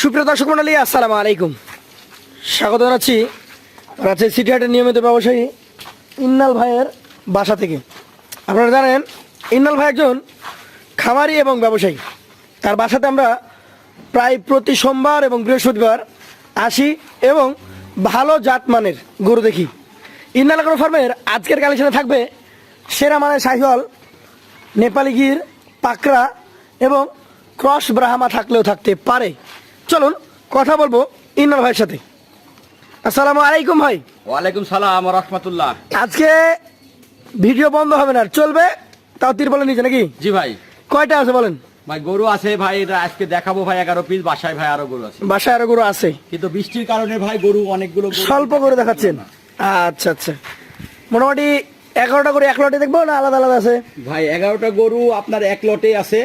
সুপ্রিয় দর্শক মন্ডলী, আসসালামু আলাইকুম। স্বাগত জানাচ্ছি রাজশাহী সিটি হাটের নিয়মিত ব্যবসায়ী ইন্নাল ভাইয়ের বাসা থেকে। আপনারা জানেন, ইন্নাল ভাই একজন খামারি এবং ব্যবসায়ী। তার বাসাতে আমরা প্রায় প্রতি সোমবার এবং বৃহস্পতিবার আসি এবং ভালো জাতমানের গরু দেখি। ইন্নাল গরু ফার্মের আজকের কালেকশনে থাকবে সেরা মানের শাহিওয়াল, নেপালি গির, পাকড়া এবং ক্রস ব্রাহ্মা থাকলেও থাকতে পারে। চলুন কথা বলব ইন্নাল ভাইয়ের সাথে। আসসালামু আলাইকুম ভাই। ওয়ালাইকুম সালাম রহমতুল্লাহ। আজকে ভিডিও বন্ধ হবে না চলবে? তাও তিরপলে নিচে নাকি? জি ভাই। কয়টা আছে বলেন? ভাই গরু আছে ভাই এটা আজকে দেখাবো ভাই এগারো পিস বাসায় ভাই আরও গরু আছে। বাসায় আরও গরু আছে। কিন্তু বৃষ্টির কারণে ভাই গরু অনেকগুলো গরু- স্বল্প করে দেখাচ্ছেন। আচ্ছা আচ্ছা। মোটামুটি এগারোটা গরু এক লটে দেখব না আলাদা আলাদা আছে? ভাই এগারোটা গরু আপনার এক লটে আছে।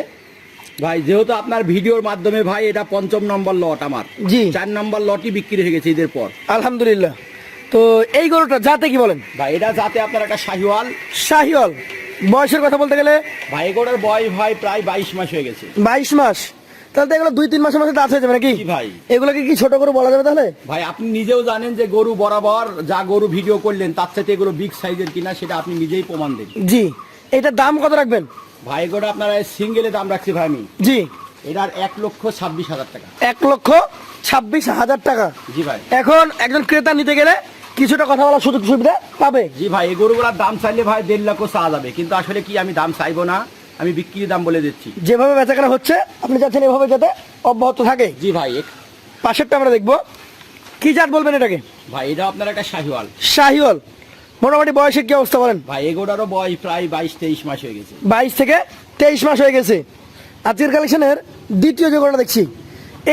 ভাই যেহেতু আপনার ভিডিওর মাধ্যমে ভাই এটা পঞ্চম নম্বর লট আমার। জি। চার নম্বর লটই বিক্রি হয়ে গেছে ঈদের পর। আলহামদুলিল্লাহ। তো এই গরুটা যাতে কি বলেন? ভাই এটা যাতে আপনার একটা শাহিওয়াল। শাহিওয়াল। বয়সের কথা বলতে গেলে? ভাই এগোটার বয়স ভাই প্রায় বাইশ মাস হয়ে গেছে। বাইশ মাস। তাহলে তো এগুলো দুই তিন মাসের মধ্যে দাঁত হয়ে যাবে নাকি? ভাই। এগুলোকে কি ছোট করে বলা যাবে তাহলে? ভাই আপনি নিজেও জানেন যে গরু বরাবর যা গরু ভিডিও করলেন তার সাথে এগুলো বিগ সাইজের কিনা সেটা আপনি নিজেই প্রমাণ দেন জি। এটার দাম কত রাখবেন? ভাই গোটা আপনারা সিঙ্গেলে দাম রাখছি ভাই আমি। জি। এটার এক লক্ষ ছাব্বিশ হাজার টাকা। এক লক্ষ ছাব্বিশ হাজার টাকা। জি ভাই। এখন একজন ক্রেতা নিতে গেলে কিছুটা কথা বলার সুযোগ সুবিধা পাবে। জি ভাই এই গরুগুলার দাম চাইলে ভাই দেড় লক্ষ চাওয়া যাবে। কিন্তু আসলে কি আমি দাম চাইব না? আমি বিক্রির দাম বলে দিচ্ছি। যেভাবে বেচাকেনা হচ্ছে আপনি চাচ্ছেন এভাবে যাতে অব্যাহত থাকে। জি ভাই পাশেরটা আমরা দেখব। কি জাত বলবেন এটাকে? ভাই এটা আপনার একটা শাহিওয়াল। শাহিওয়াল। মোটামুটি বয়সের কি অবস্থা বলেন? ভাই এগোটারও বয়স প্রায় বাইশ তেইশ মাস হয়ে গেছে। বাইশ থেকে তেইশ মাস হয়ে গেছে। আজকের কালেকশনের দ্বিতীয় যে গরুটা দেখছি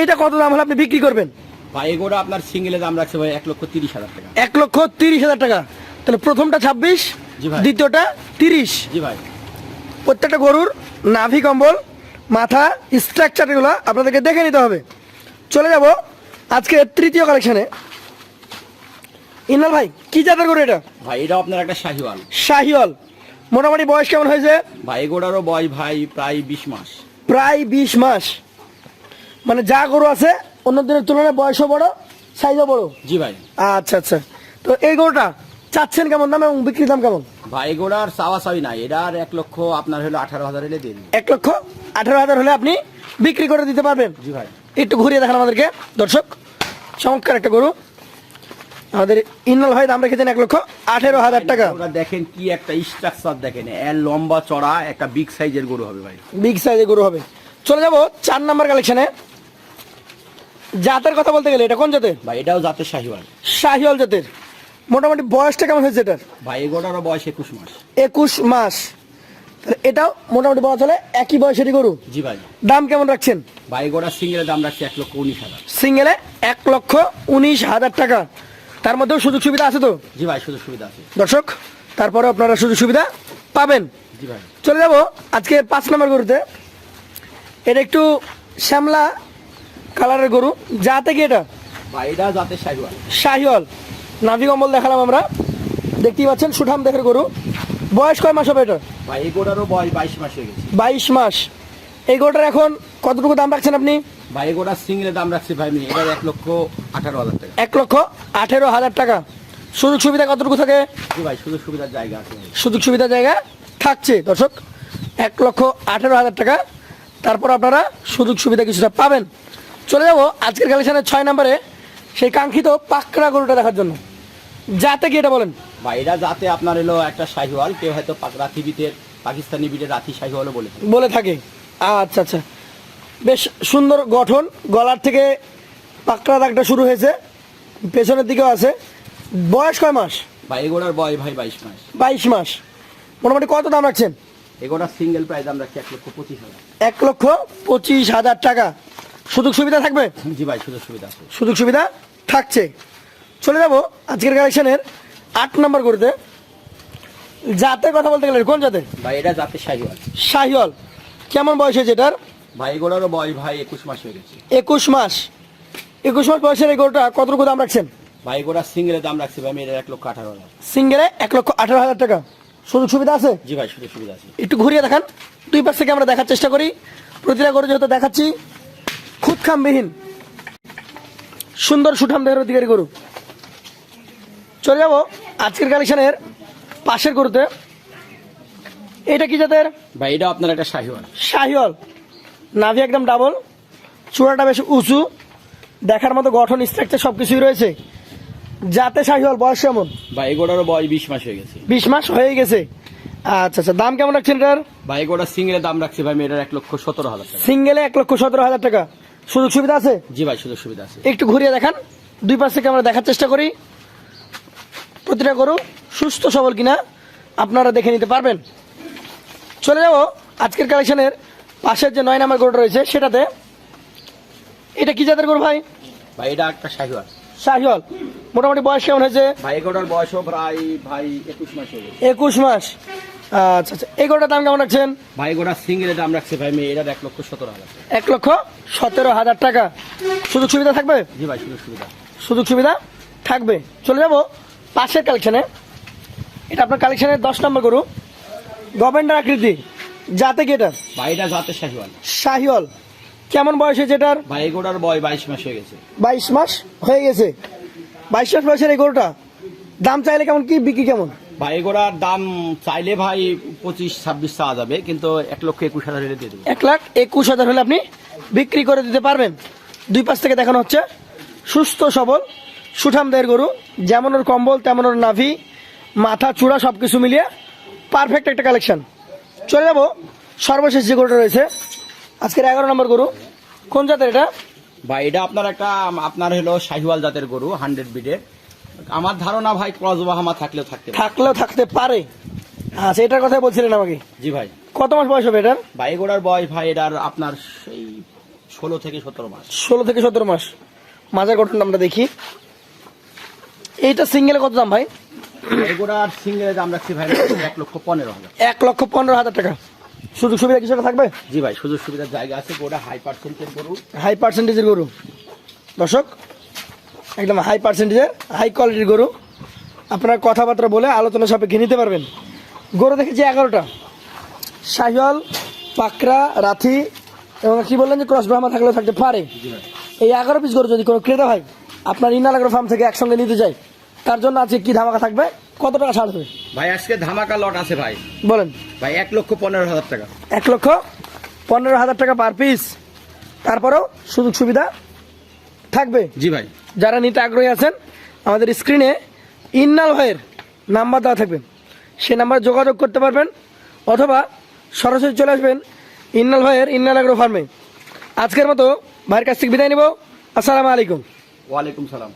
এইটা কত দাম হলে আপনি বিক্রি করবেন? ভাই এগোটা আপনার সিঙ্গেলে দাম রাখছে ভাই এক লক্ষ তিরিশ হাজার টাকা। এক লক্ষ তিরিশ হাজার টাকা। তাহলে প্রথমটা ছাব্বিশ জি ভাই। দ্বিতীয়টা তিরিশ। জি ভাই। প্রত্যেকটা গরুর নাভি কম্বল মাথা স্ট্রাকচার এগুলো আপনাদেরকে দেখে নিতে হবে। চলে যাব আজকে তৃতীয় কালেকশনে ইনাল ভাই কি জাতের গরু এটা? ভাই এটা আপনার একটা শাহিওয়াল। শাহিওয়াল। মোটামুটি বয়স কেমন হয়েছে? ভাই এগোটারও বয়স ভাই প্রায় বিশ মাস। প্রায় বিশ মাস। মানে যা গরু আছে অন্য দিনের তুলনায় বয়সও বড় সাইজও বড়। জি ভাই। আচ্ছা আচ্ছা। তো এই গরুটা চাচ্ছেন কেমন দাম এবং বিক্রির দাম কেমন? ভাই গোড়ার চাওয়া চাওয়ি নাই এটার এক লক্ষ আপনার হলো আঠারো হাজার হলে দিন এক লক্ষ আঠারো হাজার হলে আপনি বিক্রি করে দিতে পারবেন। জি ভাই। একটু ঘুরিয়ে দেখান আমাদেরকে। দর্শক চমৎকার একটা গরু। আমাদের ইন্নাল ভাই দাম রেখেছেন এক লক্ষ আঠেরো হাজার টাকা। ওরা দেখেন কি একটা স্ট্রাকচার দেখেন এর লম্বা চড়া একটা বিগ সাইজের গরু হবে ভাই। বিগ সাইজের গরু হবে। চলে যাব চার নাম্বার কালেকশনে জাতের কথা বলতে গেলে এটা কোন জাতের? ভাই এটাও জাতের শাহিওয়াল। শাহিওয়াল জাতের। মোটামুটি বয়সটা কেমন হয়েছে এটার? ভাই এগোটারও বয়স একুশ মাস। একুশ মাস। এটাও মোটামুটি বলা চলে একই বয়সেরই গরু। জি ভাই। দাম কেমন রাখছেন? ভাই এগোটার সিঙ্গেলের দাম রাখছি এক লক্ষ উনিশ হাজার। সিঙ্গেলে এক লক্ষ উনিশ হাজার টাকা। তার মধ্যেও সুযোগ সুবিধা আছে তো? জি ভাই সুযোগ সুবিধা আছে। দর্শক তারপরে আপনারা সুযোগ সুবিধা পাবেন। জি ভাই। চলে যাব আজকে পাঁচ নম্বর গরুতে। এটা একটু শ্যামলা কালারের গরু। যাতে কি এটা? এটা জাতের শাহিওয়াল। শাহিওয়াল। নাভি কম্বল দেখালাম আমরা। দেখতেই পাচ্ছেন সুঠাম দেখের গরু। বয়স কয় মাস হবে এটা? ভাই এগোটারও বয়স বাইশ মাস হয়ে গেছে। বাইশ মাস। এই গরুটার এখন কতটুকু দাম রাখছেন আপনি? ভাই এগোটার সিঙ্গেলের দাম রাখছি ভাই আমি এটার এক লক্ষ আঠারো হাজার টাকা। এক লক্ষ আঠেরো হাজার টাকা। সুযোগ সুবিধা কতটুকু থাকে? ভাই সুযোগ সুবিধার জায়গা আছে। সুযোগ সুবিধা জায়গা থাকছে দর্শক। এক লক্ষ আঠেরো হাজার টাকা। তারপর আপনারা সুযোগ সুবিধা কিছুটা পাবেন। চলে যাব আজকের কালেকশনের ছয় নম্বরে সেই কাঙ্ক্ষিত পাকড়া গরুটা দেখার জন্য। যাতে কি এটা বলেন? ভাই এটা যাতে আপনার এলো একটা শাহিওয়াল কেউ হয়তো পাক- রাথি বিটের পাকিস্তানি বিটের রাথি শাহিওয়ালও বলে বলে থাকে। আচ্ছা আচ্ছা। বেশ সুন্দর গঠন গলার থেকে পাকড়া দাগটা শুরু হয়েছে পেছনের দিকেও আছে। বয়স কয় মাস? ভাই এগোটার বয়স ভাই বাইশ মাস। বাইশ মাস। মোটামুটি কত দাম রাখছেন? এগোটার সিঙ্গেল প্রাইস দাম রাখছি এক লক্ষ পঁচিশ হাজার। এক লক্ষ পঁচিশ হাজার টাকা। সুযোগ সুবিধা থাকবে? জি ভাই সুযোগ সুবিধা আছে। সুযোগ সুবিধা থাকছে। চলে যাব আজকের কালেকশনের আট নম্বর করতে জাতের কথা বলতে গেলে কোন জাতের? ভাই এটা জাতের শাহিওয়াল। শাহিওয়াল। কেমন বয়স হয়েছে এটার? ভাই বয়স ভাই একুশ মাস হয়ে গেছে। একুশ মাস। একুশ মাস বয়সের দাম রাখছেন? ভাই এগোটার সিঙ্গেলের দাম রাখছি ভাই এটার এক লক্ষ আঠারো হাজার। সিঙ্গেলে এক লক্ষ আঠারো হাজার টাকা। সুযোগ সুবিধা আছে? জি ভাই সুযোগ সুবিধা আছে। একটু ঘুরিয়ে দেখান। দুই পাশ থেকে আমরা দেখার চেষ্টা করি? প্রতিটা গরু যেহেতু দেখাচ্ছি খুদ খামবিহীন সুন্দর সুঠাম দেহের অধিকারী গরু। চলে যাব আজকের কালেকশনের পাশের গরুতে। এটা কি জাতের? ভাই এটা আপনার একটা শাহিওয়াল। শাহিওয়াল। নাভি একদম ডাবল চূড়াটা বেশ উঁচু দেখার মতো গঠন স্ট্রাকচার সব কিছুই রয়েছে। যাতে শাহিওয়াল বয়স কেমন? ভাই বয়স বিশ মাস হয়ে গেছে। বিশ মাস হয়ে গেছে। আচ্ছা আচ্ছা দাম কেমন রাখছেন এটার? ভাই এগোটা সিঙ্গেলের দাম রাখছি ভাই মেয়েটার এক লক্ষ সতেরো হাজার টাকা। সিঙ্গেলে এক লক্ষ সতেরো হাজার টাকা। সুযোগ সুবিধা আছে? জি ভাই সুযোগ সুবিধা আছে। একটু ঘুরিয়ে দেখান। দুই পাশ থেকে আমরা দেখার চেষ্টা করি। প্রতিটা গরু সুস্থ সবল কিনা আপনারা দেখে নিতে পারবেন। চলে যাব আজকের কালেকশনের পাশের যে নয় নাম্বার গরুটা রয়েছে সেটাতে এটা কি জাতের গরু ভাই? ভাই এটা একটা শাহিওয়াল। শাহিওয়াল। মোটামুটি বয়স কেমন হয়েছে? ভাই এগোটার বয়সও প্রায় ভাই একুশ মাস একুশ মাস। আচ্ছা আচ্ছা। এই দাম কেমন রাখছেন? ভাই সিঙ্গেলের দাম রাখছে ভাই এক লক্ষ সতেরো হাজার এক লক্ষ সতেরো হাজার টাকা। সুযোগ সুবিধা থাকবে? জি ভাই সুযোগ সুবিধা। সুযোগ সুবিধা থাকবে। চলে যাব পাশের কালেকশনে এটা আপনার কালেকশনের দশ নম্বর গরু। গভর্নমেন্ট আকৃতি। যাতে কি এটা ভাই এটা জাতের শাহিওয়াল। শাহিওল কেমন বয়স হয়েছে এটার? ভাই এগোটার বয় বাইশ মাস হয়ে গেছে। বাইশ মাস হয়ে গেছে। বাইশ মাস বয়সের এই গরুটা দাম চাইলে কেমন? কি বিক্রি কেমন? ভাই এগোটার দাম চাইলে ভাই পঁচিশ ছাব্বিশ চাওয়া যাবে কিন্তু এক লক্ষ একুশ হাজার হলে দিয়ে দেবো। এক লাখ একুশ হাজার হলে আপনি বিক্রি করে দিতে পারবেন। দুই পাশ থেকে দেখানো হচ্ছে। সুস্থ সবল সুঠাম দেহের গরু। যেমন ওর কম্বল তেমন ওর নাভি মাথা চূড়া সব কিছু মিলিয়ে পারফেক্ট একটা কালেকশন চলে যাব। সর্বশেষ যে গরুটা রয়েছে আজকের এগারো নম্বর গরু। কোন জাতের এটা? ভাই এটা আপনার একটা আপনার হলো শাহিওয়াল জাতের গরু হান্ড্রেড বিডের আমার ধারণা ভাই ক্রস বাহামা থাকলেও থাকতে থাকলেও থাকতে পারে। আচ্ছা এটার কথাই বলছিলেন আমাকে। জি ভাই। কত মাস বয়স হবে এটার? ভাই এগোটার বয়স ভাই এটার আপনার সেই ষোলো থেকে সতেরো মাস। ষোলো থেকে সতেরো মাস। মাজার গঠন আমরা দেখি। এইটা সিঙ্গেলে কত দাম ভাই? এগোটার সিঙ্গেলের দাম রাখছি ভাই এক লক্ষ পনেরো হাজার। এক লক্ষ পনেরো হাজার টাকা। সুযোগ সুবিধা কিছু থাকবে? জি ভাই সুযোগ সুবিধার জায়গা আছে গোটা হাই পার্সেন্টের গরু। হাই পার্সেন্টেজের গরু। দর্শক একদম হাই পার্সেন্টেজের হাই কোয়ালিটির গরু। আপনারা কথাবার্তা বলে আলোচনা সাপেক্ষে নিতে পারবেন। গরু দেখেছি এগারোটা। শাহিওয়াল পাকরা রাথি এবং কি বললেন যে ক্রস ব্রাহ্মা থাকলেও থাকতে পারে। এই এগারো পিস গরু যদি কোনো ক্রেতা হয় আপনার ইনালাগ্রো ফার্ম থেকে একসঙ্গে নিতে চাই তার জন্য আছে কি ধামাকা থাকবে? কত টাকা ছাড় হবে ভাই আজকে ধামাকা লট আছে ভাই। বলেন। ভাই এক লক্ষ পনেরো হাজার টাকা। এক লক্ষ পনেরো হাজার টাকা পার পিস তারপরেও সুযোগ সুবিধা থাকবে। জি ভাই। যারা নিতে আগ্রহী আছেন আমাদের স্ক্রিনে ইন্নাল ভাইয়ের নাম্বার দেওয়া থাকবে। সে নাম্বার যোগাযোগ করতে পারবেন অথবা সরাসরি চলে আসবেন ইন্নাল ভাইয়ের ইন্নাল আগ্রো ফার্মে আজকের মতো ভাইয়ের কাছ থেকে বিদায় নিব। আসসালামু আলাইকুম। ওয়ালাইকুম সালাম।